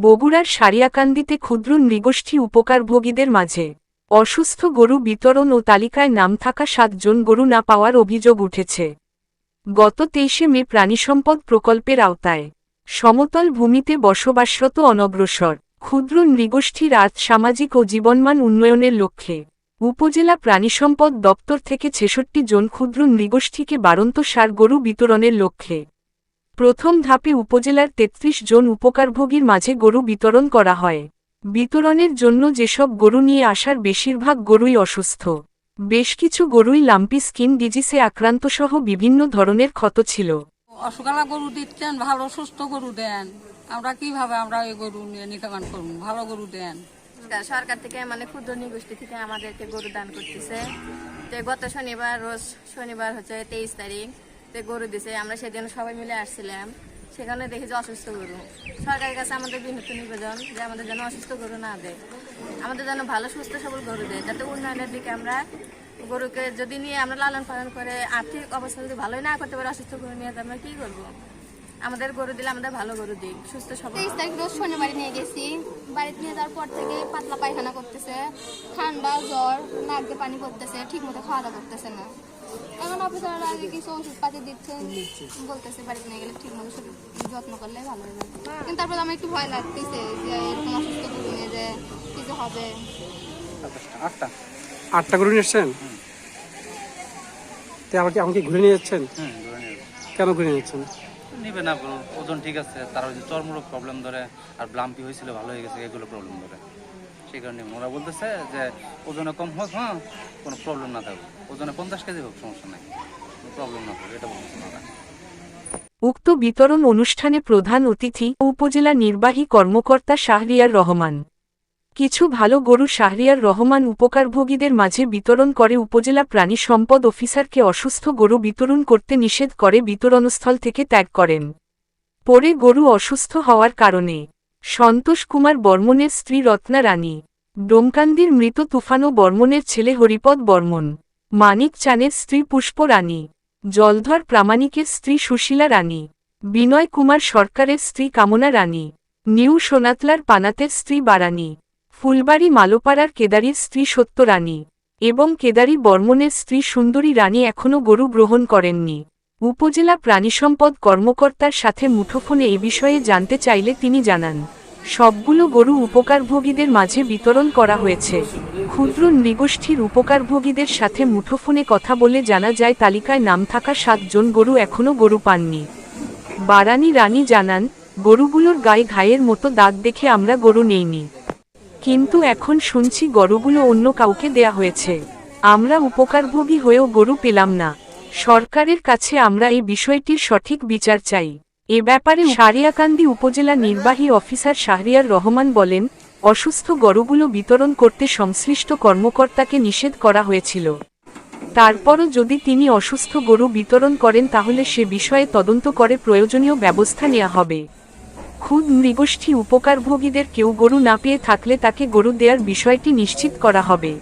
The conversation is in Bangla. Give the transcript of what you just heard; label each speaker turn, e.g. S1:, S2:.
S1: বগুড়ার সারিয়াকান্দিতে ক্ষুদ্র নৃগোষ্ঠী উপকারভোগীদের মাঝে অসুস্থ গরু বিতরণ ও তালিকায় নাম থাকা সাতজন গরু না পাওয়ার অভিযোগ উঠেছে। গত তেইশে মে প্রাণিসম্পদ প্রকল্পের আওতায় সমতল ভূমিতে বসবাসরত অনগ্রসর, ক্ষুদ্র নৃগোষ্ঠীর আর্থ, সামাজিক ও জীবনমান উন্নয়নের লক্ষ্যে উপজেলা প্রাণিসম্পদ দপ্তর থেকে ছেষট্টি জন ক্ষুদ্র নৃগোষ্ঠীকে বারন্ত সার গরু বিতরণের লক্ষ্যে প্রথম ধাপে উপজেলার ৩৩ জন উপকারভোগীর মাঝে গরু বিতরণ করা হয়। বিতরণের জন্য যেসব গরু নিয়ে আসার বেশিরভাগ গরুই অসুস্থ। বেশ কিছু গরুই লাম্পি স্কিন ডিজিসে আক্রান্তসহ বিভিন্ন ধরনের ক্ষত ছিল।
S2: অসুখালা গরু দিচ্ছেন ভালো সুস্থ গরু দেন। আমরা কীভাবে আমরা এই গরু নিয়ে নিকামান করব? ভালো গরু দেন।
S3: সরকার- থেকে মানে ক্ষুদ্র নিগোষ্ঠী থেকে আমাদেরকে গরু দান করতেছে। তো গত শনিবার রোজ শনিবার হচ্ছে তেইশ তারিখ। গরু দিছে, আমরা সেদিন সবাই মিলে আসছিলাম। সেখানে দেখি যে অসুস্থ গরু। সরকারের কাছে আমাদের বিনীত নিবেদন যে আমাদের যেন অসুস্থ গরু না দেয়। আমাদের যেন ভালো, সুস্থ, সবল গরু দেয়, যাতে উন্নয়নের দিকে আমরা গরুকে যদি নিয়ে আমরা লালন পালন করে আর্থিক অবস্থা যদি ভালোই না করতে পারি অসুস্থ গরু নিয়ে আমরা কি করব? আমাদের গরু দিলে আমাদের ভালো গরু দিক সুস্থ, সবল।
S4: তেইশ তারিখ রোজ শনিবারে নিয়ে গেছি। বাড়িতে নিয়ে যাওয়ার পর থেকে পাতলা পায়খানা করতেছে। ঠান্ডা, জ্বর, নাক পানি পড়তেছে ঠিক মতো খাওয়া দাওয়া করতেছে না। এখন আগে কিছু ওষুধ পাতি দিচ্ছেন বলতেছে বাড়িতে নিয়ে গেলে ঠিক মতো যত্ন করলে ভালো হবে। কিন্তু তারপর আমার একটু ভয় লাগতেছে যে এরকম অসুস্থ গরু নিয়ে যে কিছু হবে।
S5: আটটা।
S6: আটটা গরু নিয়ে এসছেন? তো আমাকে আমাকে ঘুরে নিয়ে যাচ্ছেন? কেন ঘুরে নিয়ে যাচ্ছেন?
S5: নিবে না ওজন ঠিক আছে তার ওই চর্মরোগ প্রবলেম ধরে আর ব্লাম্পি হয়েছিল ভালো হয়ে গেছে এগুলো প্রবলেম ধরে। সেই কারণে ওরা বলতেছে যে ওজনে কম হোক হ্যাঁ কোনো প্রবলেম না থাকুক। ওজনে পঞ্চাশ কেজি হোক, সমস্যা নাই। প্রবলেম না থাকুক, এটা বলতেছে ওরা।
S1: উক্ত বিতরণ অনুষ্ঠানে প্রধান অতিথি উপজেলা নির্বাহী কর্মকর্তা শাহরিয়ার রহমান। কিছু ভালো গরু শাহরিয়ার রহমান উপকারভোগীদের মাঝে বিতরণ করে উপজেলা প্রাণী সম্পদ অফিসারকে অসুস্থ গরু বিতরণ করতে নিষেধ করে বিতরণস্থল থেকে ত্যাগ করেন। পরে গরু অসুস্থ হওয়ার কারণে সন্তোষ কুমার বর্মনের স্ত্রী রত্না রানী। ডোমকান্দির মৃত তুফানো বর্মনের ছেলে হরিপদ বর্মন মানিক চানের স্ত্রী পুষ্প রানী। জলধর প্রামাণিকের স্ত্রী সুশীলা রানী। বিনয় কুমার সরকারের স্ত্রী কামনা রানী। নিউ সোনাতলার পানাতের স্ত্রী বারানী। ফুলবাড়ি মালোপাড়ার কেদারির স্ত্রী সত্য রানী। এবং কেদারি বর্মনের স্ত্রী সুন্দরী রানী এখনও গরু গ্রহণ করেননি। উপজেলা প্রাণিসম্পদ কর্মকর্তার সাথে মুঠোফোনে এ বিষয়ে জানতে চাইলে তিনি জানান। সবগুলো গরু উপকারভোগীদের মাঝে বিতরণ করা হয়েছে। ক্ষুদ্র নৃগোষ্ঠীর উপকারভোগীদের সাথে মুঠোফোনে কথা বলে জানা যায়, তালিকায় নাম থাকা সাতজন গরু এখনও গরু পাননি। বারানি রানী জানান, গরুগুলোর গায়ে ঘায়ের মতো দাগ দেখে আমরা গরু নেইনি। কিন্তু এখন শুনছি গরুগুলো অন্য কাউকে দেয়া হয়েছে। আমরা উপকারভোগী হয়েও গরু পেলাম না। সরকারের কাছে আমরা এই বিষয়টির সঠিক বিচার চাই। এ ব্যাপারে সারিয়াকান্দি উপজেলা নির্বাহী অফিসার শাহরিয়ার রহমান বলেন, অসুস্থ গরুগুলো বিতরণ করতে সংশ্লিষ্ট কর্মকর্তাকে নিষেধ করা হয়েছিল। তারপরও যদি তিনি অসুস্থ গরু বিতরণ করেন তাহলে সে বিষয়ে তদন্ত করে প্রয়োজনীয় ব্যবস্থা নেওয়া হবে। খুদ নৃগোষ্ঠী উপকারভোগীদের কেউ গরু না পেয়ে থাকলে তাকে গরু দেওয়ার বিষয়টি নিশ্চিত করা হবে।